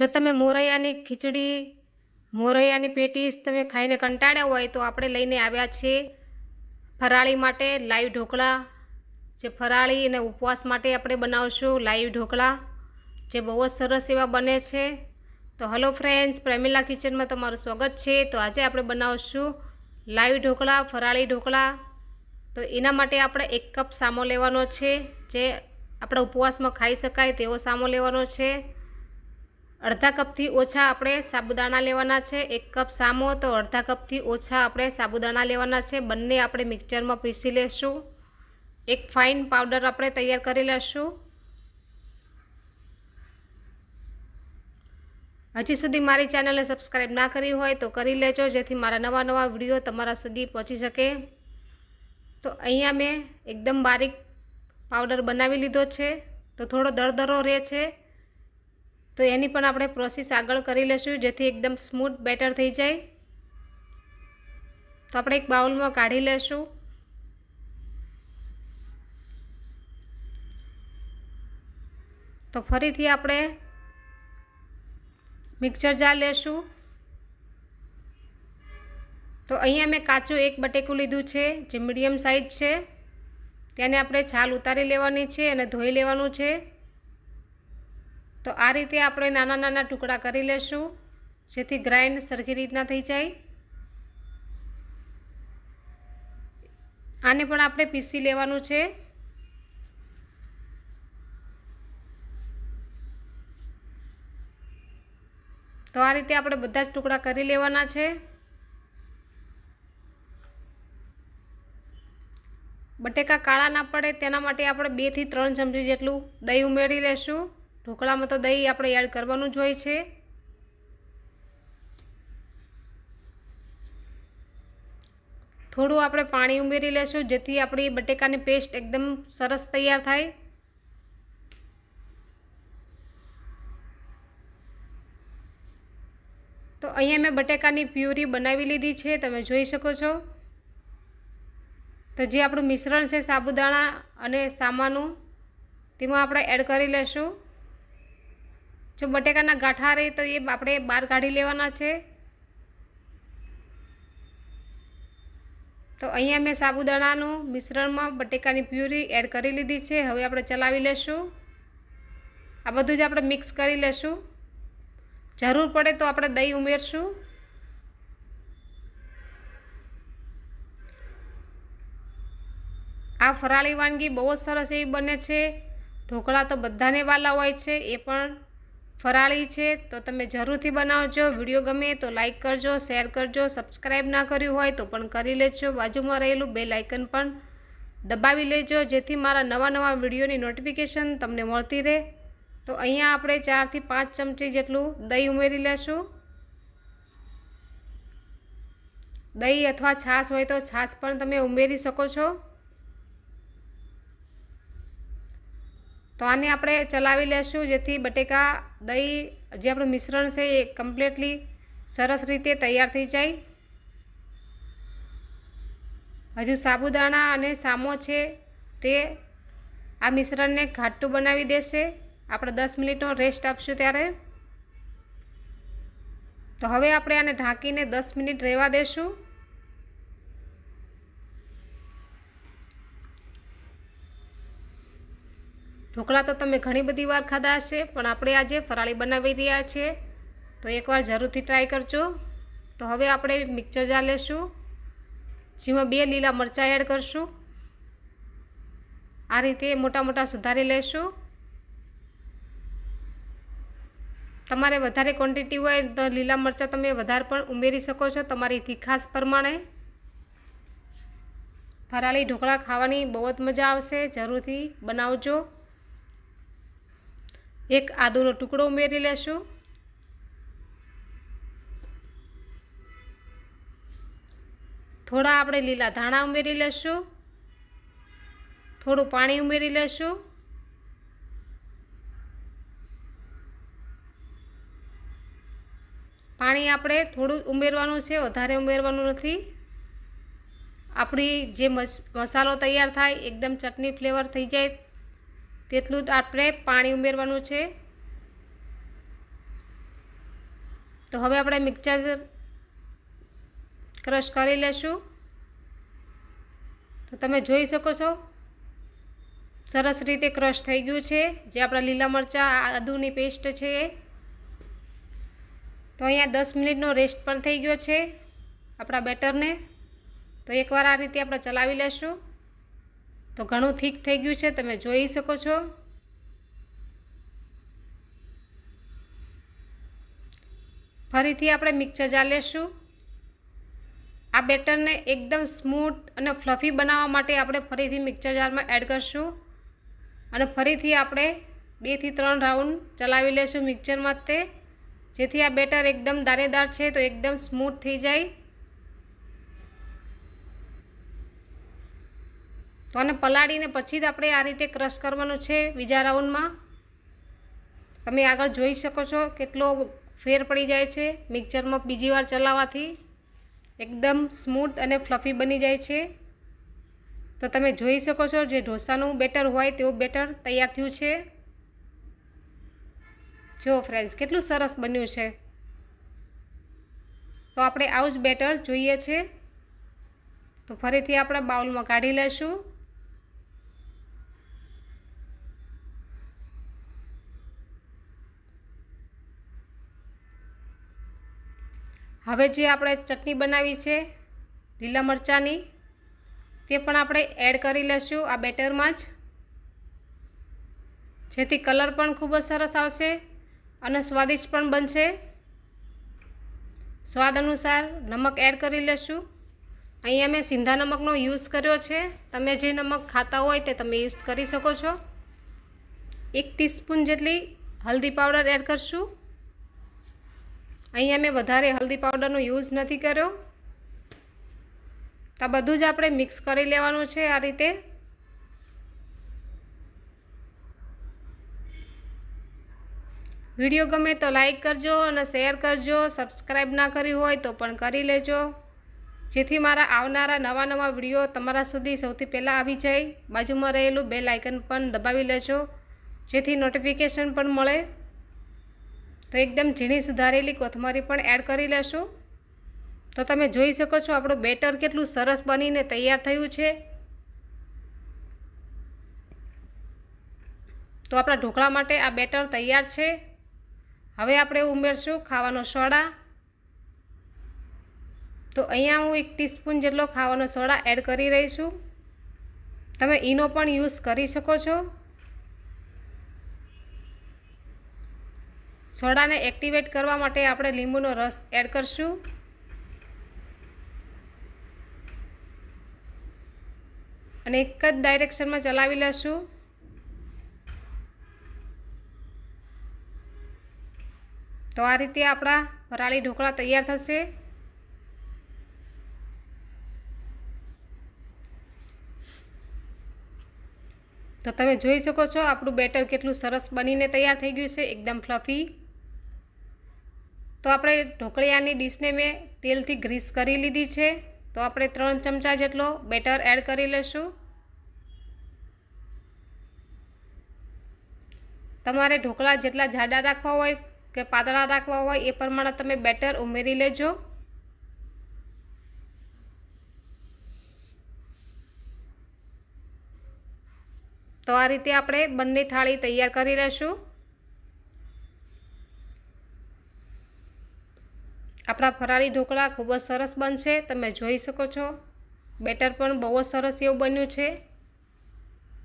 જો તમે મોરૈયાની ખીચડી, મોરૈયાની પેટીસ તમે ખાઈને કંટાળ્યા હોય તો આપણે લઈને આવ્યા છીએ ફરાળી માટે લાઈવ ઢોકળા. જે ફરાળી અને ઉપવાસ માટે આપણે બનાવશું લાઈવ ઢોકળા. જે બહુ જ સરસ એવા બને છે. તો હલો ફ્રેન્ડ્સ પ્રેમિલા કિચનમાં તમારું સ્વાગત છે. તો આજે આપણે બનાવશું લાઈવ ઢોકળા, ફરાળી ઢોકળા. તો એના માટે આપણે એક કપ સામો લેવાનો છે. જે આપણા ઉપવાસમાં ખાઈ શકાય તેવો સામો લેવાનો છે. અડધા કપથી ઓછા આપણે સાબુદાણા લેવાના છે, એક કપ સામો, તો અડધા કપથી ઓછા આપણે સાબુદાણા લેવાના છે. બંને આપણે મિક્સરમાં પીસી લેશું. એક ફાઇન પાવડર આપણે તૈયાર કરી લેશું. હજી સુધી મારી ચેનલને સબસ્ક્રાઈબ ના કરી હોય તો કરી લેજો, જેથી મારા નવા નવા વીડિયો તમારા સુધી પહોંચી શકે. તો અહીંયા મેં એકદમ બારીક પાવડર બનાવી લીધો છે. તો થોડો દરદરો રહે છે. તો એની પણ આપણે પ્રોસેસ આગળ કરી લઈશું જેથી એકદમ સ્મૂથ બેટર થઈ જાય. તો આપણે એક બાઉલમાં કાઢી લઈશું તો ફરીથી આપણે મિક્સર જાર લેશું. તો અહીંયા મેં કાચું એક બટેકું લીધું છે, જે મીડિયમ સાઇઝ છે. તેને આપણે છાલ ઉતારી લેવાની છે અને ધોઈ લેવાનું છે. તો આ રીતે આપણે નાના નાના ટુકડા કરી લેશું, જેથી ગ્રાઇન્ડ સરખી રીતના થઈ જાય. આને પણ આપણે પીસી લેવાનું છે. તો આ રીતે આપણે બધા જ ટુકડા કરી લેવાના છે. બટેકા કાળા ના પડે તેના માટે આપણે બેથી ત્રણ ચમચી જેટલું દહીં ઉમેરી લેશું. ઢોકળામાં તો દહીં આપણે એડ કરવાનું જ હોય છે. થોડું આપણે પાણી ઉમેરી લેશું, જેથી આપણી બટેકાની પેસ્ટ એકદમ સરસ તૈયાર થાય. તો અહીંયા મેં બટેકાની પ્યુરી બનાવી લીધી છે, તમે જોઈ શકો છો. તો જે આપણું મિશ્રણ છે, સાબુદાણા અને સામાનું, તેમાં આપણે એડ કરી લેશું. જો બટેકાના ગાંઠા રહે તો એ આપણે બહાર કાઢી લેવાના છે. તો અહીંયા મેં સાબુદાણાનું મિશ્રણમાં બટેકાની પ્યુરી એડ કરી લીધી છે. હવે આપણે ચલાવી લેશું. આ બધું જ આપણે મિક્સ કરી લેશું. જરૂર પડે તો આપણે દહીં ઉમેરશું. આ ફરાળી વાનગી બહુ જ સરસ એવી બને છે. ઢોકળા તો બધાને વાલા હોય છે. એ પણ ફરાળી છે, તો તમે જરૂરથી બનાવજો. વીડિયો ગમે તો લાઇક કરજો, શેર કરજો સબસ્ક્રાઈબ ના કર્યું હોય તો પણ કરી લેજો. બાજુમાં રહેલું બે લાઇકન પણ દબાવી લેજો, જેથી મારા નવા નવા વિડીયોની નોટિફિકેશન તમને મળતી રહે. તો અહીંયા આપણે ચારથી પાંચ ચમચી જેટલું દહીં ઉમેરી લેશું. દહીં અથવા છાશ હોય તો છાશ પણ તમે ઉમેરી શકો છો. તો આને આપણે ચલાવી લેશું, જેથી બટેકા, દહીં, જે આપણું મિશ્રણ છે એ કમ્પ્લીટલી સરસ રીતે તૈયાર થઈ જાય. હજુ સાબુદાણા અને સામો છે તે આ મિશ્રણને ઘાટું બનાવી દેશે. આપણે દસ મિનિટનો રેસ્ટ આપશું ત્યારે. તો હવે આપણે આને ઢાંકીને દસ મિનિટ રહેવા દેશું. ઢોકળા તો તમે ઘણી બધી વાર ખાધા હશે, પણ આપણે આજે ફરાળી બનાવી રહ્યા છીએ તો એકવાર જરૂરથી ટ્રાય કરજો. તો હવે આપણે મિક્સર જાર લેશું. જેમાં બે લીલા મરચાં એડ કરશું. આ રીતે મોટા મોટા સુધારી લેશું. તમારે વધારે ક્વોન્ટિટી હોય તો લીલા મરચાં તમે વધારે પણ ઉમેરી શકો છો તમારી તીખાસ પ્રમાણે. ફરાળી ઢોકળા ખાવાની બહુ જ મજા આવશે. જરૂરથી બનાવજો. એક આદુનો ટુકડો ઉમેરી લેશું. થોડા આપણે લીલા ધાણા ઉમેરી લેશું. થોડું પાણી ઉમેરી લેશું. પાણી આપણે થોડું ઉમેરવાનું છે, વધારે ઉમેરવાનું નથી. આપણી જે મસાલો તૈયાર થાય, એકદમ ચટણી ફ્લેવર થઈ જાય તેટલું જ આપણે પાણી ઉમેરવાનું છે. તો હવે આપણે મિક્સર ક્રશ કરી લેશું. તો તમે જોઈ શકો છો, સરસ રીતે ક્રશ થઈ ગયું છે. જે આપણા લીલા મરચાં આદુની પેસ્ટ છે. તો અહીંયા દસ મિનિટનો રેસ્ટ પણ થઈ ગયો છે આપણા બેટરને. તો એકવાર આ રીતે આપણે ચલાવી લેશું. તો ઘણું થીક થઈ ગયું છે, તમે જોઈ શકો છો. ફરીથી આપણે મિક્સર જાર લેશું. આ બેટરને એકદમ સ્મૂથ અને ફ્લફી બનાવવા માટે આપણે ફરીથી મિક્સર જારમાં એડ કરશું. અને ફરીથી આપણે બેથી ત્રણ રાઉન્ડ ચલાવી લેશું મિક્સરમાં તે જેથી આ બેટર એકદમ દાણેદાર છે, તો એકદમ સ્મૂથ થઈ જાય. તો આને પલાળીને પછી જ આપણે આ રીતે ક્રશ કરવાનું છે બીજા રાઉન્ડમાં. તમે આગળ જોઈ શકો છો કેટલો ફેર પડી જાય છે મિક્સરમાં બીજી વાર ચલાવવાથી. એકદમ સ્મૂથ અને ફ્લફી બની જાય છે. તો તમે જોઈ શકો છો જે ઢોસાનું બેટર હોય તેવું બેટર તૈયાર થયું છે. જો ફ્રેન્ડ્સ, કેટલું સરસ બન્યું છે. તો આપણે આવું જ બેટર જોઈએ છે. તો ફરીથી આપણે બાઉલમાં કાઢી લઈશું. હવે જે આપણે ચટણી બનાવી છે, લીલા મરચાંની, તે પણ આપણે એડ કરી લઈશું આ બેટરમાં જ. જેથી કલર પણ ખૂબ જ સરસ આવશે અને સ્વાદિષ્ટ પણ બનશે. સ્વાદ અનુસાર નમક એડ કરી લેશું. અહીંયા મેં સિંધા નમકનો યુઝ કર્યો છે. તમે જે નમક ખાતા હોય તે તમે યુઝ કરી શકો છો. એક ટીસ્પૂન જેટલી હલ્દી પાવડર એડ કરશું. અહીંયા મેં વધારે હલ્દી પાવડરનો યુઝ નથી કર્યો. તો બધું જ આપણે મિક્સ કરી લેવાનું છે આ રીતે. વીડિયો ગમે તો લાઈક કરજો અને શેર કરજો. સબસ્ક્રાઈબ ના કરી હોય તો પણ કરી લેજો. જેથી મારા આવનારા નવા નવા વીડિયો તમારા સુધી સૌથી પહેલાં આવી જાય. બાજુમાં રહેલું બેલ આઇકન પણ દબાવી લેજો. જેથી નોટિફિકેશન પણ મળે. તો એકદમ ઝીણી સુધારેલી કોથમરી પણ એડ કરી લેશું. તો તમે જોઈ શકો છો આપણું બેટર કેટલું સરસ બનીને તૈયાર થયું છે. તો આપણા ઢોકળા માટે આ બેટર તૈયાર છે. હવે આપણે ઉમેરશું ખાવાનો સોડા. તો અહીંયા હું એક ટીસ્પૂન જેટલો ખાવાનો સોડા એડ કરી રહી છું. તમે ઈનો પણ યુઝ કરી શકો છો. સોડાને એક્ટિવેટ કરવા માટે આપણે લીંબુનો રસ એડ કરશું. અને એક જ ડાયરેક્શનમાં ચલાવી લેશું. તો આ રીતે આપણા વરાળી ઢોકળા તૈયાર થશે. તો તમે જોઈ શકો છો આપણું બેટર કેટલું સરસ બનીને તૈયાર થઈ ગયું છે. એકદમ ફ્લફી. તો આપણે ઢોકળિયાની ડીશને મેં તેલથી ગ્રીસ કરી લીધી છે. તો આપણે ત્રણ ચમચા જેટલો બેટર એડ કરી લઈશું તમારે ઢોકળા જેટલા જાડા રાખવા હોય કે પાતળા રાખવા હોય એ પ્રમાણે તમે બેટર ઉમેરી લેજો. તો આ રીતે આપણે બંને થાળી તૈયાર કરી લઈશું આપણા ફરાળી ઢોકળા ખૂબ જ સરસ બનશે, તમે જોઈ શકો છો. બેટર પણ બહુ જ સરસ એવું બન્યું છે.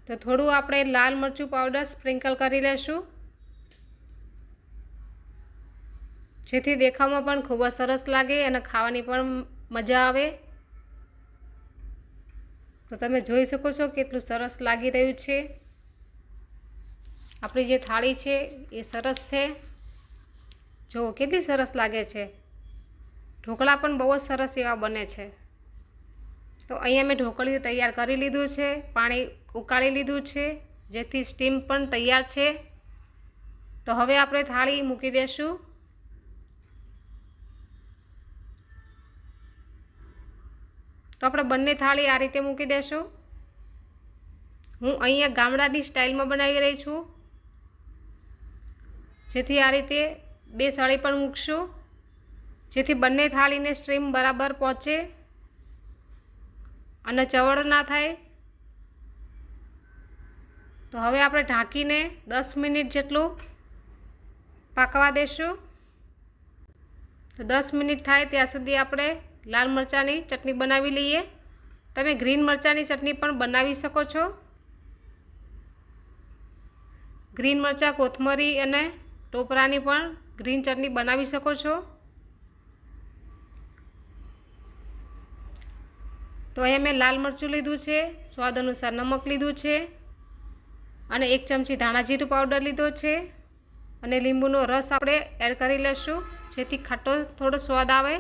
તો થોડું આપણે લાલ મરચું પાવડર સ્પ્રિંકલ કરી લેશું. જેથી દેખાવમાં પણ ખૂબ જ સરસ લાગે અને ખાવાની પણ મજા આવે. તો તમે જોઈ શકો છો કેટલું સરસ લાગી રહ્યું છે. આપણી જે થાળી છે એ સરસ છે. જુઓ કેટલી સરસ લાગે છે. ઢોકળા પણ બહુ જ સરસ એવા બને છે. તો અહીંયા મેં ઢોકળીઓ તૈયાર કરી લીધું છે, પાણી ઉકાળી લીધું છે, જેથી સ્ટીમ પણ તૈયાર છે. તો હવે આપણે થાળી મૂકી દઈશું તો આપણે બંને થાળી આ રીતે મૂકી દઈશું હું અહીંયા ગામડાની સ્ટાઇલમાં બનાવી રહી છું. જેથી આ રીતે બે સળી પણ મૂકશું. જેથી બંને થાળીને સ્ટ્રીમ બરાબર પહોંચે અને ચવડ ના થાય. તો હવે આપણે ઢાંકીને દસ મિનિટ જેટલું પાકવા દેશું. તો દસ મિનિટ થાય ત્યાં સુધી આપણે લાલ મરચાંની ચટણી બનાવી લઈએ. તમે ગ્રીન મરચાંની ચટણી પણ બનાવી શકો છો. ગ્રીન મરચાં, કોથમરી અને ટોપરાની પણ ગ્રીન ચટણી બનાવી શકો છો. તો અહીંયા મેં લાલ મરચું લીધું છે, સ્વાદ અનુસાર નમક લીધું છે, અને એક ચમચી ધાણા જીરું પાવડર લીધો છે, અને લીંબુનો રસ આપણે એડ કરી લઈશું જેથી ખાટો થોડો સ્વાદ આવે,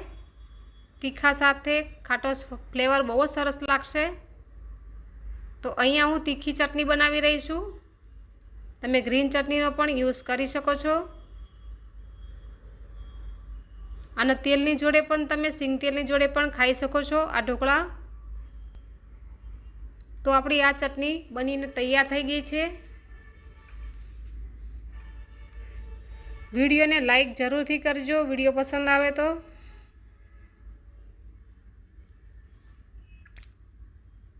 તીખા સાથે ખાટો ફ્લેવર બહુ જ સરસ લાગશે. તો અહીંયા હું તીખી ચટણી બનાવી રહી છું. તમે ગ્રીન ચટણીનો પણ યુઝ કરી શકો છો. અને તેલની જોડે પણ તમે સિંગ તેલની જોડે પણ ખાઈ શકો છો, આ ઢોકળા. તો આપણી આ ચટણી બનીને તૈયાર થઈ ગઈ છે. વિડીયોને લાઈક જરૂરથી કરજો, વીડિયો પસંદ આવે તો.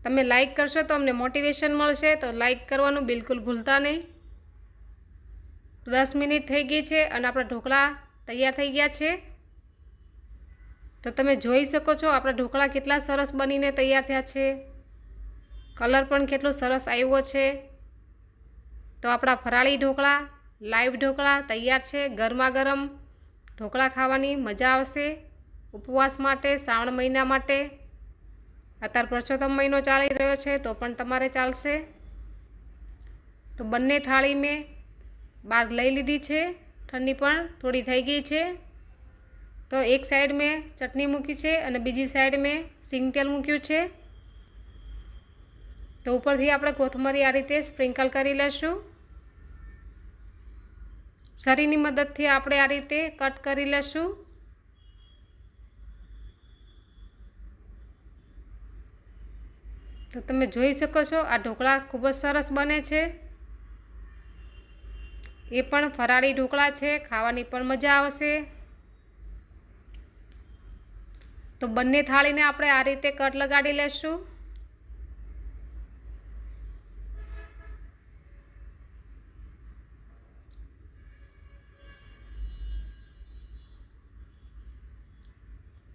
તમે લાઈક કરશો તો અમને મોટિવેશન મળશે, તો લાઈક કરવાનું બિલકુલ ભૂલતા નહીં. દસ મિનિટ થઈ ગઈ છે અને આપણા ઢોકળા તૈયાર થઈ ગયા છે. તો તમે જોઈ શકો છો આપણા ઢોકળા કેટલા સરસ બનીને તૈયાર થયા છે. કલર પણ કેટલો સરસ આવ્યો છે. તો આપણા ફરાળી ઢોકળા લાઈવ ઢોકળા તૈયાર છે. ગરમા ગરમ ઢોકળા ખાવાની મજા આવશે. ઉપવાસ માટે, શ્રાવણ મહિના માટે. અત્યારે પરસોત્તમ મહિનો ચાલી રહ્યો છે, તો પણ તમારે ચાલશે. તો બંને થાળી મેં બહાર લઈ લીધી છે. ઠંડી પણ થોડી થઈ ગઈ છે. તો એક સાઈડ મેં ચટણી મૂકી છે અને બીજી સાઈડ મેં સિંગ તેલ મૂક્યું છે. તો ઉપરથી આપણે કોથમરી આ રીતે સ્પ્રિંકલ કરી લઈશું શરીરની મદદથી આપણે આ રીતે કટ કરી લઈશું તો તમે જોઈ શકો છો આ ઢોકળા ખૂબ જ સરસ બને છે. એ પણ ફરાળી ઢોકળા છે, ખાવાની પણ મજા આવશે. તો બંને થાળીને આપણે આ રીતે કટ લગાડી લેશું.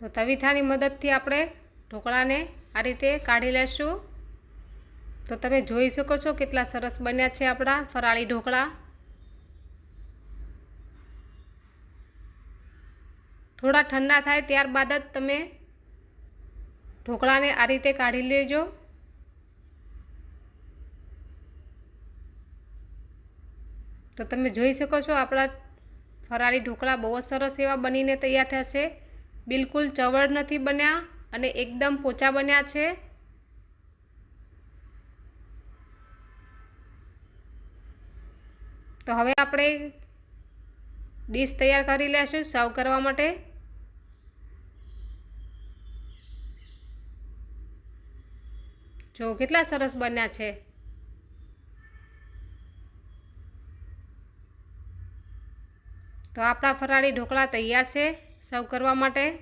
તો તવીથાની મદદથી આપણે ઢોકળાને આ રીતે કાઢી લેશું. તો તમે જોઈ શકો છો કેટલા સરસ બન્યા છે આપણા ફરાળી ઢોકળા. થોડા ઠંડા થાય ત્યારબાદ જ તમે ઢોકળાને આ રીતે કાઢી લેજો. તો તમે જોઈ શકો છો આપણા ફરાળી ઢોકળા બહુ સરસ એવા બનીને તૈયાર થશે બિલકુલ ચવડ નથી બન્યા અને એકદમ પોચા બન્યા છે. તો હવે આપણે ડીશ તૈયાર કરી લેશું સર્વ કરવા માટે. જો કેટલા સરસ બન્યા છે. તો આપણા ફરાળી ઢોકળા તૈયાર છે. સર્વ કરવા માટે.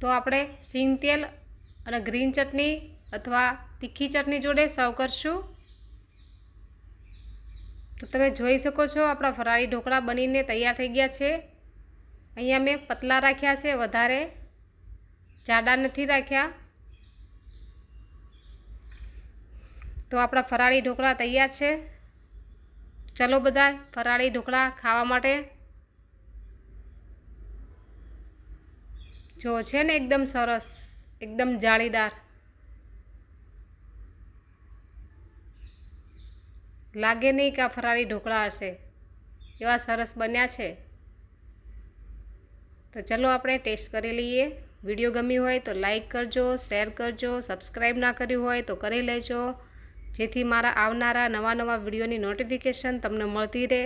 તો આપણે સિંગ તેલ અને ગ્રીન ચટણી અથવા તીખી ચટણી જોડે સર્વ કરશું. તો તમે જોઈ શકો છો આપણા ફરાળી ઢોકળા બનીને તૈયાર થઈ ગયા છે. અહીંયા મેં પતલા રાખ્યા છે વધારે. જાડા નથી રાખ્યા. તો આપણા ફરાળી ઢોકળા તૈયાર છે. ચલો બધા ફરાળી ઢોકળા ખાવા માટે જો છે ને એકદમ સરસ, એકદમ જાળીદાર. લાગે નહીં કે આ ફરાળી ઢોકળા હશે. એવા સરસ બન્યા છે. તો ચલો આપણે ટેસ્ટ કરી લઈએ. વીડિયો ગમી હોય તો લાઈક કરજો, શેર કરજો સબસ્ક્રાઈબ ના કર્યું હોય તો કરી લેજો. જેથી મારા આવનારા નવા નવા વિડીયોની નોટિફિકેશન તમને મળતી રહે.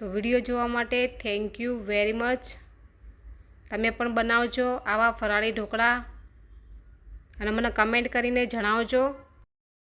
તો વીડિયો જોવા માટે થેન્ક યુ વેરી મચ તમે પણ બનાવજો આવા ફરાળી ઢોકળા. અને મને કમેન્ટ કરીને જણાવજો.